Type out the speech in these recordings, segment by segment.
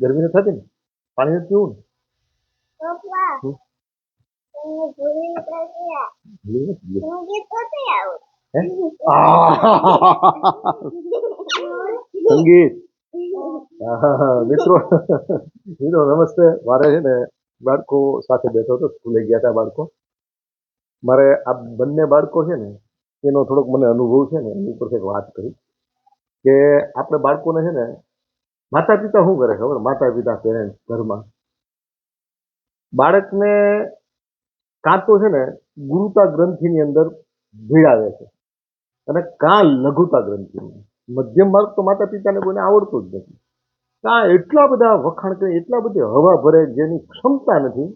ગરમી તો થતી ને? પાણી નથી પીવું પપ્પા ભૂલી ને ભૂલી નથી ગયું. હું ગીત નથી આવું. હે? સંગીત. આહા, મિત્રો મિત્રો નમસ્તે. મારે છે ને બાળકો સાથે બેઠો હતો સ્કૂલે ગયા હતા બાળકો. મારે આ બંને બાળકો છે ને એનો થોડોક મને અનુભવ છે ને એની ઉપર એક વાત કરી. કે આપણે બાળકોને છે ને માતા પિતા શું કરે ખબર? માતા પિતા પેરેન્ટ્સ ઘરમાં. બાળકને કાં તો છે ને ગુરુતા ગ્રંથિની અંદર ભીડાવે છે અને કાં લઘુતા ગ્રંથિની. મધ્યમ માર્ગ તો માતા પિતાને કોઈને આવડતું જ નથી. કાં એટલા બધા વખાણ કરે, એટલા બધી હવા ભરે જેની ક્ષમતા નથી,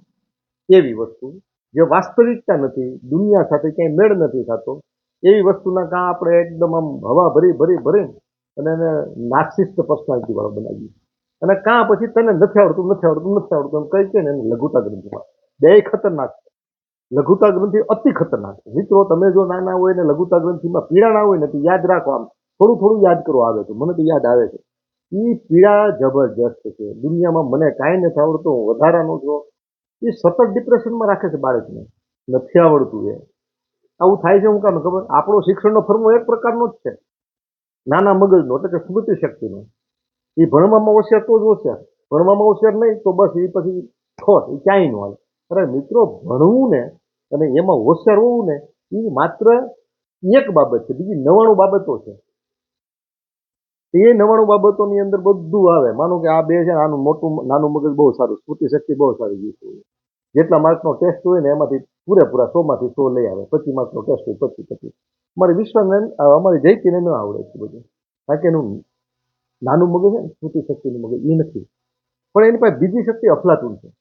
એવી વસ્તુ. જે વાસ્તવિકતા નથી, દુનિયા સાથે ક્યાંય મેળ નથી થતો, એવી વસ્તુના કાં આપણે એકદમ આમ હવા ભરી ભરી ભરી અને એને નાર્સિસ્ટ પર્સનાલિટી વાળો બનાવીએ અને કાં પછી તને નથી આવડતું નથી આવડતું નથી આવડતું એમ કહી કે ને એને લઘુતા ગ્રંથિમાં. બે ખતરનાક છે. લઘુતા ગ્રંથિ અતિ ખતરનાક છે. મિત્રો, તમે જો નાના હોય ને લઘુતા ગ્રંથિમાં પીડા ના હોય ને, તો યાદ રાખો આમ. થોડું થોડું યાદ કરો, આવે છે. મને તો યાદ આવે છે. એ પીડા જબરજસ્ત છે. દુનિયામાં મને કાંઈ નથી આવડતું, હું વધારાનો છો. એ સતત ડિપ્રેશનમાં રાખે છે બાળકને. નથી આવડતું એ. આવું થાય છે હું કામ? ખબર? આપણો શિક્ષણનો ફર્મો એક પ્રકારનો જ છે. નાના મગજનો એટલે કે સ્મૃતિ શક્તિનો. એ ભણવામાં હોશિયાર તો જ હોશિયાર. ભણવામાં હોશિયાર નહીં તો બસ એ પછી ખોટ એ ક્યાંય ન હાલે અરે મિત્રો, ભણવું ને અને એમાં હોશિયાર હોવું ને એ માત્ર એક બાબત છે, બીજી નવાણું બાબતો છે. એ નવાણું બાબતોની અંદર બધું આવે. માનો કે આ બે છે આનું મોટું, નાનું મગજ બહુ સારું, સ્મૃતિ શક્તિ બહુ સારી હોય. જેટલા માર્કનો ટેસ્ટ હોય ને એમાંથી પૂરેપૂરા સોમાંથી સો લઈ આવે. પચીસ માર્કનો ટેસ્ટ હોય, પચીસ પચીસ. અમારી વિશ્વને અમારે જયતીને ન આવડે છે બધું. કારણ કે એનું નાનું મગજ છે ને, સ્મૃતિ શક્તિનું મગજ એ નથી. પણ એની પાસે બીજી શક્તિ અફલાતું છે.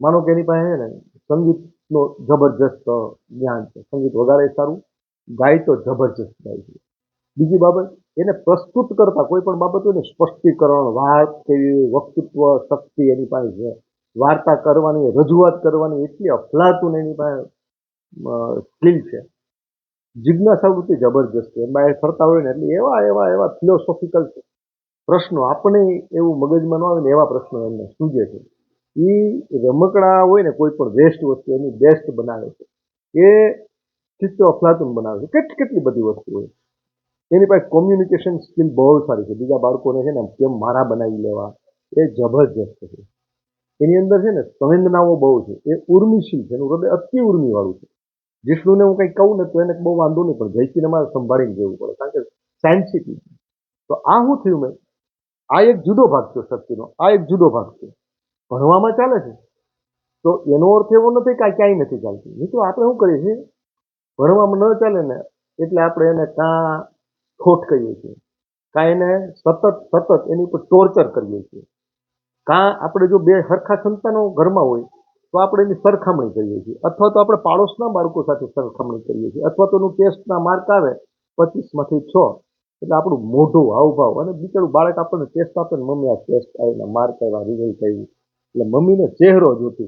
માનો કે એની પાસે છે ને, સંગીતનો જબરજસ્ત જ્ઞાન છે. સંગીત વગાડે સારું, ગાય તો જબરજસ્ત ગાય છે. બીજી બાબત, એને પ્રસ્તુત કરતા કોઈ પણ બાબત હોય સ્પષ્ટીકરણ, વાત કેવી વક્તૃત્વ, શક્તિ એની પાસે છે. વાર્તા કરવાની, રજૂઆત કરવાની એટલી અફલાતું એની પાસે સ્કિલ છે. જિજ્ઞાસા વૃત્તિ જબરજસ્ત છે. એ ફરતા હોય ને એટલે એવા એવા એવા ફિલોસોફિકલ પ્રશ્નો આપણે એવું મગજમાં ન આવે ને એવા પ્રશ્નો એમને સૂજે છે. એ રમકડા હોય ને કોઈ પણ વેસ્ટ વસ્તુ એની બેસ્ટ બનાવે છે. એ ચિત્ર અફલાતુન બનાવે છે. કેટલી કેટલી બધી વસ્તુ હોય. એની પાસે કોમ્યુનિકેશન સ્કિલ બહુ સારી છે. બીજા બાળકોને છે ને કેમ મારા બનાવી લેવા? એ જબરજસ્ત છે. એની અંદર છે ને સંવેદનાઓ બહુ છે. એ ઉર્મિશીલ છે. એનું હૃદય અતિ ઉર્મિવાળું છે. જીષ્ણુને હું કંઈ કહું ને તો એને બહુ વાંધો નહીં, પણ જયસિંહને મારે સંભાળીને જવું પડે, કારણ કે સેન્સિટિવ તો આ શું થયું મેં? આ એક જુદો ભાગ છે શક્તિનો. આ એક જુદો ભાગ છે ભણવામાં ચાલે છે? તો એનો અર્થ એવો નથી કે આ ક્યાંય નથી ચાલતું. મિત્રો, આપણે શું કરીએ છીએ? ભણવામાં ન ચાલે ને, એટલે આપણે એને કાં ખોટ કહીએ છીએ. કાં એને સતત સતત એની ઉપર ટોર્ચર કરીએ છીએ. કાં આપણે જો બે સરખા સંતાનો ઘરમાં હોય તો આપણે એની સરખામણી કરીએ છીએ. અથવા તો આપણે પાડોશના બાળકો સાથે સરખામણી કરીએ છીએ. અથવા તો એનું ટેસ્ટના માર્ક આવે પચીસમાંથી છ. એટલે આપણું મોઢું, હાવભાવ અને બિચારું બાળક આપણને ટેસ્ટ આપે ને મમ્મી આ ટેસ્ટ આવીને માર્ક આવ્યા રિઝલ્ટ આવ્યું. એટલે મમ્મીનો ચહેરો જોતું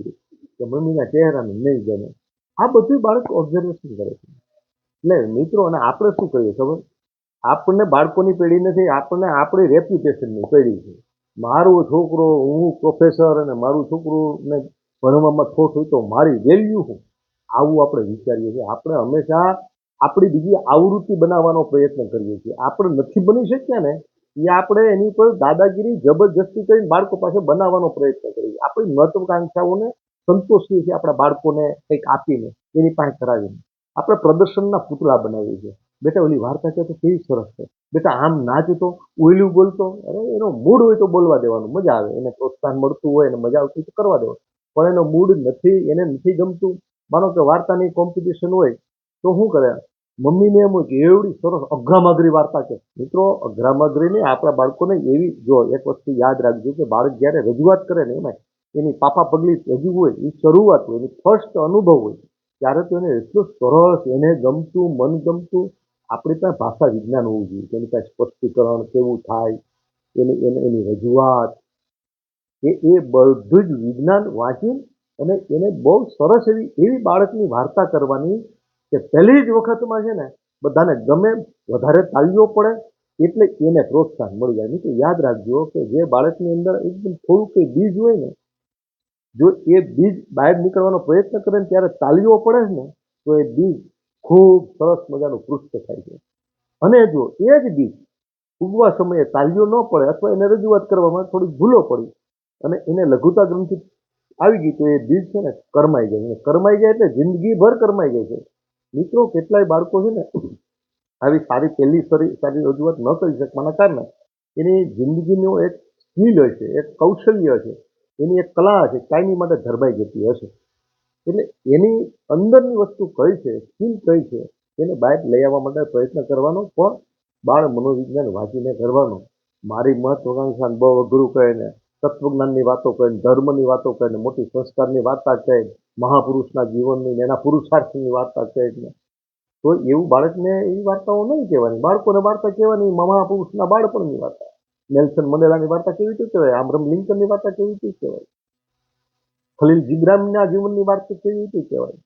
કે મમ્મીના ચહેરાને નહીં ગમે. આ બધું બાળક ઓબ્ઝર્વેશન કરે છે. એટલે મિત્રો, અને આપણે શું કરીએ ખબર? આપણને બાળકોની પેઢી નથી, આપણને આપણી રેપ્યુટેશનની પેઢી છે. મારો છોકરો, હું પ્રોફેસર અને મારું છોકરું ને ભણવામાં ખોટ હોય તો મારી વેલ્યુ હું આવું આપણે વિચારીએ છીએ. આપણે હંમેશા આપણી બીજી આવૃત્તિ બનાવવાનો પ્રયત્ન કરીએ છીએ. આપણે નથી બની શક્યા ને, એ આપણે એની ઉપર દાદાગીરી જબરજસ્તી કરીને બાળકો પાસે બનાવવાનો પ્રયત્ન કરીએ છીએ. આપણી મહત્વકાંક્ષાઓને સંતોષીએ છીએ આપણા બાળકોને કંઈક આપીને, એની પાસે કરાવીને આપણે પ્રદર્શનના પૂતળા બનાવીએ છીએ. બેટા, ઓલી વાર્તા કહે કેવી સરસ છે. બેટા, આમ નાચતો, ઓયલું બોલતો, અરે એનો મૂડ હોય તો બોલવા દેવાનું. મજા આવે. એને પ્રોત્સાહન મળતું હોય, એને મજા આવતી હોય તો કરવા દેવાનું. પણ એનો મૂડ નથી, એને નથી ગમતું. માનો કે વાર્તાની કોમ્પિટિશન હોય, તો શું કરે? મમ્મીને એમ કે એવડી સરસ અઘરામાઘરી વાર્તા છે મિત્રો અઘરામાઘરીને આપણા બાળકોને એવી જો એક વસ્તુ યાદ રાખજો કે બાળક જ્યારે રજૂઆત કરે ને એમાં એની પાપા પગલી રજૂ હોય એ શરૂઆત હોય, એની ફર્સ્ટ અનુભવ હોય, ત્યારે તો એને એટલું સરસ, એને ગમતું, મન ગમતું, આપણી પાસે ભાષા વિજ્ઞાન હોવું જોઈએ. કે એની પાસે સ્પષ્ટીકરણ કેવું થાય, એની, એને, એની રજૂઆત એ એ બધું જ વિજ્ઞાન વાંચી અને એને બહુ સરસ એવી એવી બાળકની વાર્તા કરવાની કે પહેલી જ વખતમાં છે ને, બધાને ગમે વધારે તાલીઓ પડે એટલે એને પ્રોત્સાહન મળી જાય. તો યાદ રાખજો કે જે બાળકની અંદર એકદમ થોડું કંઈ બીજ હોય ને, જો એ બીજ બહાર નીકળવાનો પ્રયત્ન કરે ને ત્યારે તાલીઓ પડે ને, તો એ બીજ ખૂબ સરસ મજાનું પૃષ્ઠ થાય છે. અને જો એ જ બીજ ઉગવા સમયે તાલીઓ ન પડે અથવા એને રજૂઆત કરવામાં થોડી ભૂલો પડી અને એને લઘુતા ગ્રંથિ આવી ગઈ તો એ બીજ છે ને કરમાઈ જાય અને કરમાઈ જાય એટલે જિંદગીભર કરમાઈ જાય છે. મિત્રો, કેટલાય બાળકો છે ને આવી સારી પહેલી સારી સારી રજૂઆત ન કરી શકવાના કારણે એની જિંદગીનો એક સ્કિલ હોય છે, એક કૌશલ્ય છે, એની એક કલા છે, કાયમી માટે ધરમાઈ જતી હશે. એટલે એની અંદરની વસ્તુ કઈ છે સ્કિલ કઈ છે, એને બહાર લઈ આવવા માટે પ્રયત્ન કરવાનો, પણ બાળ મનોવિજ્ઞાન વાંચીને કરવાનો. મારી મહત્વાકાંક્ષા બહુ અઘરું કહીને તત્વજ્ઞાનની વાતો કહે ધર્મની વાતો કહે મોટી સંસ્કારની વાર્તા કહે મહાપુરુષના જીવનની ને એના પુરુષાર્થની વાર્તા કહે તો એવું બાળકને એવી વાર્તાઓ નહીં કહેવાની. બાળકોને વાર્તા કહેવાની, મહાપુરુષના બાળપણની વાર્તા. નેલ્સન મંડેલાની વાર્તા કેવી રીતે કહેવાય? આમરમ લિંકનની વાર્તા કેવી રીતે કહેવાય? ખલીલ જીબ્રામના જીવનની વાર્તા કેવી રીતે કહેવાય?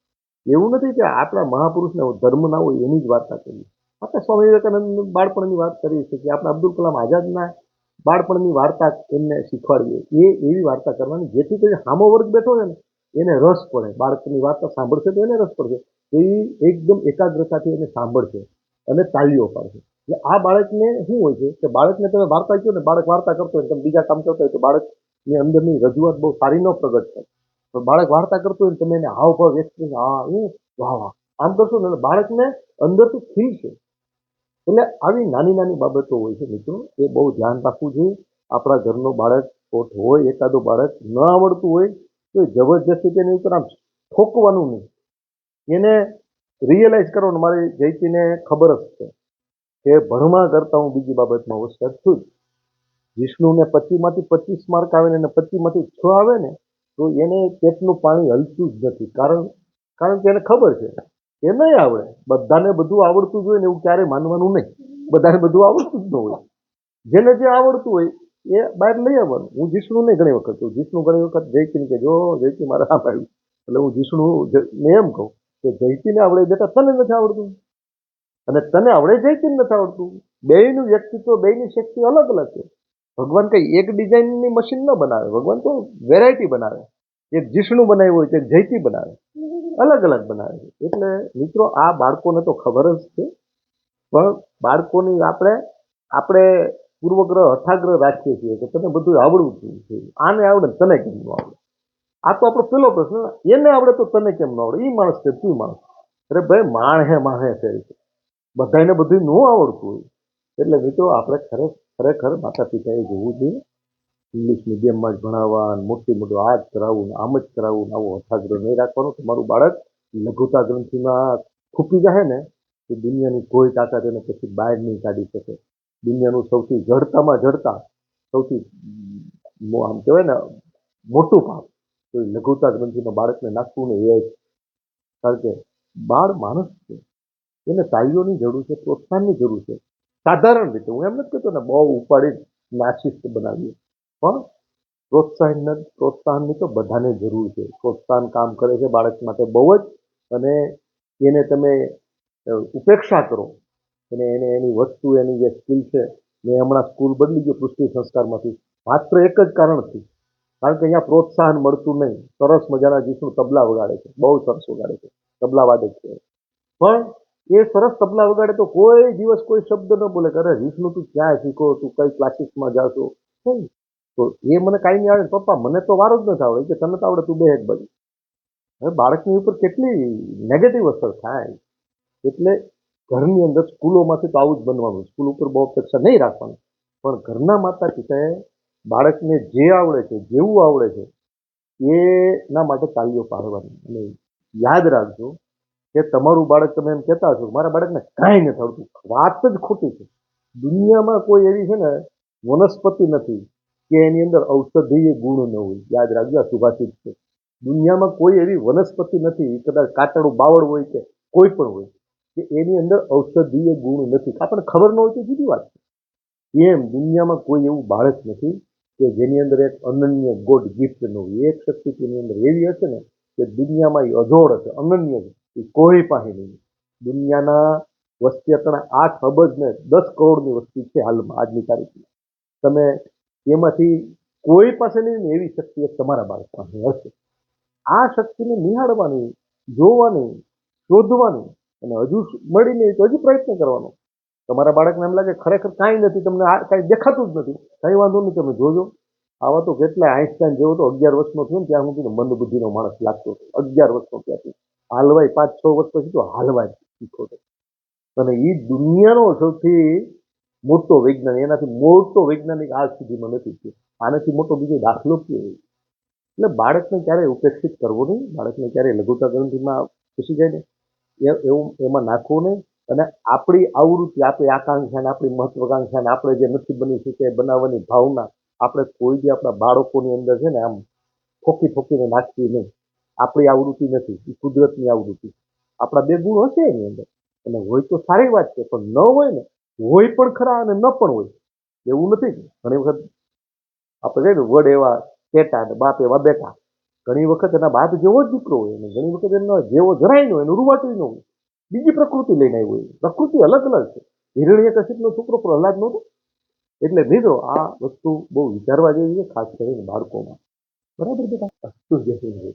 એવું નથી કે આપણા મહાપુરુષના ધર્મના હોય એની જ વાર્તા કરવી આપણે સ્વામી વિવેકાનંદ બાળપણની વાત કરી કે આપણે અબ્દુલ કલામ આઝાદના બાળપણની વાર્તા એમને શીખવાડીએ. એ એવી વાર્તા કરવાની જેથી કરી સામો વર્ગ બેઠો છે ને, એને રસ પડે. બાળકની વાર્તા સાંભળશે તો એને રસ પડશે. તો એ એકદમ એકાગ્રતાથી એને સાંભળશે અને તાળીઓ પાડશે. એટલે આ બાળકને શું હોય છે કે બાળકને તમે વાર્તા કહો ને, બાળક વાર્તા કરતો હોય તમે બીજા કામ કરતા હોય તો બાળકની અંદરની રજૂઆત બહુ સારી ન પ્રગટ થાય. પણ બાળક વાર્તા કરતું હોય ને, તમે એને હાવભાવ વ્યક્ત કરીને, હા, હું, વાહ વાહ, આમ કરશો ને બાળકને અંદરથી ખીલશે એટલે આવી નાની નાની બાબતો હોય છે મિત્રો, એ બહુ ધ્યાન રાખવું જોઈએ. આપણા ઘરનો બાળક કોટ હોય, એકાદો બાળક ન આવડતું હોય, તો એ જબરજસ્તી તેની ઉપર આમ ઠોકવાનું નહીં. એને રિયલાઇઝ કરવાનું. મારી જયતીને ખબર જ છે કે ભણવા કરતાં હું બીજી બાબતમાં હોશિયાર છું જ. વિષ્ણુને પચીમાંથી પચીસ માર્ક આવે ને એને પચીમાંથી છ આવે ને, તો એને પેટનું પાણી હલતું જ નથી. કારણ કારણ કે એને ખબર છે એ નહીં આવડે બધાને બધું આવડતું જ હોય ને એવું ક્યારેય માનવાનું નહીં. બધાને બધું આવડતું જ ન હોય. જેને જે આવડતું હોય એ બહાર લઈ આવવાનું. હું જીષ્ણુ નહીં ઘણી વખત કહું. જીષ્ણુ ઘણી વખત જયતીને કે જો જયતી મારે આમ આવ્યું. એટલે હું જીષ્ણુ ને એમ કહું કે જયકીને આવડે બેટા તને નથી આવડતું. અને તને આવડે જયકીને નથી આવડતું. બેયનું વ્યક્તિત્વ, બેયની શક્તિ અલગ અલગ છે. ભગવાન કંઈ એક ડિઝાઇનની મશીન ન બનાવે. ભગવાન તો વેરાયટી બનાવે. એક જીષ્ણુ બનાવ્યું હોય તો એક જયતી બનાવે. અલગ અલગ બનાવે છે. એટલે મિત્રો, આ બાળકોને તો ખબર જ છે. પણ બાળકોની આપણે આપણે પૂર્વગ્રહ, હઠાગ્રહ રાખીએ છીએ કે તને બધું આવડવું જોઈએ આને આવડે તને કેમ ન આવડે? આ તો આપણો પેલો પ્રશ્ન એને આવડે તો તને કેમ ન આવડે? એ માણસ છે, તું માણસ. અરે ભાઈ માણ હે માહે છે. બધાને બધું ન આવડતું હોય. એટલે મિત્રો, આપણે ખરેખર માતા પિતાએ જોવું જોઈએ. ઇંગ્લિશ મીડિયમમાં જ ભણાવવા મોટી મોટું આ જ કરાવવું આમ જ કરાવવું આવો હઠાગ્રહ નહીં રાખવાનો તમારું બાળક લઘુતા ગ્રંથિમાં ખૂપી જાય ને તો દુનિયાની કોઈ તાકાત એને પછી બહાર નહીં કાઢી શકે. દુનિયાનું સૌથી જડતામાં જડતા, સૌથી આમ કહેવાય ને, મોટું પાપ તો લઘુતા ગ્રંથિમાં બાળકને નાખવું ને એ જ. કારણ કે બાળ માણસ છે. એને તાલીઓની જરૂર છે, પ્રોત્સાહનની જરૂર છે. સાધારણ રીતે, હું એમ નથી કહેતો ને, બહુ ઉપાડી નાશિસ્ત બનાવીએ. પણ પ્રોત્સાહન પ્રોત્સાહનની તો બધાને જરૂર છે. પ્રોત્સાહન કામ કરે છે બાળક માટે બહુ જ, અને એને તમે ઉપેક્ષા કરો. અને એને એની વસ્તુ, એની જે સ્કિલ છે, મેં હમણાં સ્કૂલ બદલી ગયો પૃષ્ટિ સંસ્કારમાંથી. માત્ર એક જ કારણથી. કારણ કે અહીંયા પ્રોત્સાહન મળતું નહીં. સરસ મજાના જીસુ તબલા વગાડે છે. બહુ સરસ વગાડે છે. તબલા વાદક છે પણ એ સરસ તબલા વગાડે તો કોઈ દિવસ કોઈ શબ્દ ન બોલે કરે રીતનું તું ક્યાં શીખો? તું કઈ ક્લાસીસમાં જાશો? નહીં તો એ મને કાંઈ નહીં આવે. પપ્પા, મને તો વારો જ નથી આવડે કે તને તો આવડે તું બે એક બાજુ. હવે બાળકની ઉપર કેટલી નેગેટિવ અસર થાય. એટલે ઘરની અંદર સ્કૂલોમાંથી તો આવું જ બનવાનું. સ્કૂલ ઉપર બહુ અપેક્ષા નહીં રાખવાની. પણ ઘરના માતા પિતાએ બાળકને જે આવડે છે, જેવું આવડે છે, એના માટે તાલીઓ પાડવાની. અને યાદ રાખજો કે તમારું બાળક તમે એમ કહેતા હશો, મારા બાળકને કાંઈ નથી આવડતું. વાત જ ખોટી છે. દુનિયામાં કોઈ એવી છે ને, વનસ્પતિ નથી. કે એની અંદર ઔષધીય ગુણ ન હોય. યાદ રાખજો, આ સુભાષિત છે. દુનિયામાં કોઈ એવી વનસ્પતિ નથી કદાચ કાચડું બાવળ હોય કે કોઈ પણ હોય, કે એની અંદર ઔષધીય ગુણ નથી. આપણને ખબર ન હોય તો જુદી વાત છે. એમ દુનિયામાં કોઈ એવું બાળક નથી કે જેની અંદર એક અનન્ય ગોડ ગિફ્ટ ન હોય. એક શક્તિ તેની અંદર એવી હશે ને કે દુનિયામાં એ અજોડ હશે, અનન્ય એ કોઈ પાસે નહીં. દુનિયાના વસ્તી અત્યારે આઠ અબજ ને દસ કરોડની વસ્તી છે હાલમાં આજની તારીખમાં. તમે એમાંથી કોઈ પાસે નહીં એવી શક્તિ તમારા બાળક પાસે હશે. આ શક્તિને નિહાળવાની, જોવાની, શોધવાની અને હજુ મળી નહીં તો હજુ પ્રયત્ન કરવાનો. તમારા બાળકને એમ લાગે ખરેખર કાંઈ નથી, તમને આ કાંઈ દેખાતું જ નથી. કંઈ વાંધો નહીં, તમે જોજો. આવા તો કેટલા આઈન્સ્ટાઈન જેવો તો અગિયાર વર્ષનો થયો ને ત્યાં સુધી મંદ બુદ્ધિનો માણસ લાગતો હતો. અગિયાર વર્ષનો ત્યાંથી હાલવાય પાંચ છ વર્ષ પછી તો હાલવાય શીખો તો અને એ દુનિયાનો સૌથી મોટો વૈજ્ઞાનિક, એનાથી મોટો વૈજ્ઞાનિક આજ સુધીમાં નથી થયો. આનાથી મોટો બીજો દાખલો કયો એટલે બાળકને ક્યારેય ઉપેક્ષિત કરવો નહીં. બાળકને ક્યારેય લઘુતા ગ્રંથિમાં ઘૂસી જાય ને એવું, એમાં નાખવું નહીં. અને આપણી આવૃત્તિ, આપણી આકાંક્ષાને, આપણી મહત્વાકાંક્ષા ને આપણે જે નથી બની શકે એ બનાવવાની ભાવના આપણે કોઈ બી આપણા બાળકોની અંદર છે ને આમ ઠોકી ઠોકીને નાખવી નહીં. આપણી આવૃત્તિ નથી. એ કુદરતની આવૃત્તિ. આપણા બે ગુણ હશે એની અંદર. અને હોય તો સારી વાત છે, પણ ન હોય ને હોય પણ ખરા અને ન પણ હોય. એવું નથી ઘણી વખત આપણે કહીએ વડ એવા ટેટા ને બાપ એવા બેટા ઘણી વખત એના બાપ જેવો જ દીકરો હોય અને ઘણી વખત એનો જેવો જરાય ન હોય, એનું રૂવાટું ન હોય. બીજી પ્રકૃતિ લઈને આવી હોય પ્રકૃતિ અલગ અલગ છે. હિરણ્ય કશિપનો છોકરો પ્રહલાદ નહોતો. એટલે મિત્રો, આ વસ્તુ બહુ વિચારવા જેવી છે, ખાસ કરીને બાળકોમાં. બરાબર બેટા? અસ્તુ જય હિન્દ.